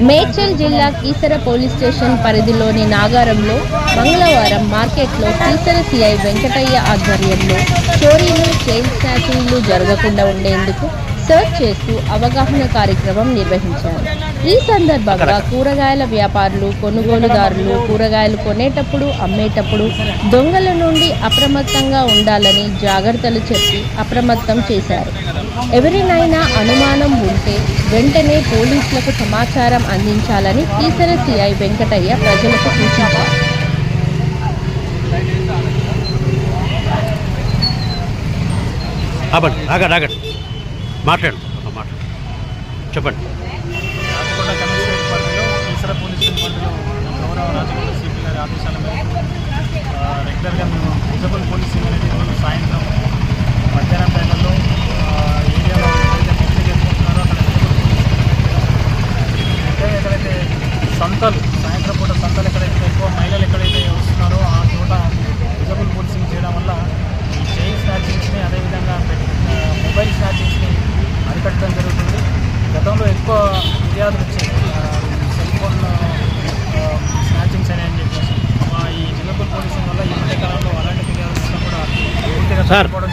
మేడ్చల్ జిల్లా Keesara police station పరిధిలోని నాగారంలో మంగళవారం మార్కెట్లో కీసర సిఐ వెంకటయ్య ఆధ్వర్యంలో చోరీలు చైన్ స్నాచింగ్లు జరగకుండా ఉండేందుకు సర్చ్ చేస్తూ అవగాహన కార్యక్రమం నిర్వహించారు. ఈ సందర్భంగా కూరగాయల వ్యాపారులు కొనుగోలుదారులు కూరగాయలు కొనేటప్పుడు అమ్మేటప్పుడు దొంగల నుండి అప్రమత్తంగా ఉండాలని జాగ్రత్తలు చెప్పి అప్రమత్తం చేశారు. ఎవరినైనా అనుమానం ఉంటే వెంటనే పోలీసులకు సమాచారం అందించాలని కీసర సిఐ వెంకటయ్య ప్రజలకు సూచించారు. ఆపండి ఆగండి ఆగండి. మాట్లాడు ఒక మాట్లాడు చెప్పండి. రాచకొండ కమిషనరేట్ పరిధిలో ఈసర పోలీస్ పరిధిలో గౌరవ రాచకొండ సిపి గారి ఆదేశాల మేరకు ఆ, రెగ్యులర్గా మేము విజబుల్ పోలీసింగ్ అనేది రోజు సాయంత్రం మధ్యాహ్నం టైంలో ఆ, ఏరియాలో ఎక్కడైతే మిక్స్ చేసుకుంటున్నారో అక్కడ విజబుల్ పోలీసింగ్ అంటే ఎక్కడైతే సంతలు. సాయంత్రం పూట సంతలు ఎక్కడైతే ఎక్కువ మహిళలు ఎక్కడైతే వస్తున్నారో ఆ చోట విజబుల్ పోలీసింగ్ చేయడం వల్ల ఈ చైన్ స్నాచింగ్స్ని అదేవిధంగా మొబైల్ స్నాచింగ్స్ని అరికట్టడం జరుగుతుంది. గతంలో ఎక్కువ ఫిర్యాదులు వచ్చాయి. సెల్ ఫోన్ స్నాచింగ్స్ అని అని చెప్పేసి. మా ఈ విజబుల్ పోలీసింగ్ వల్ల ఈ మధ్య కాలంలో అలాంటి ఫిర్యాదులు కూడా పూర్తిగా సార్ తగ్గిపోవడం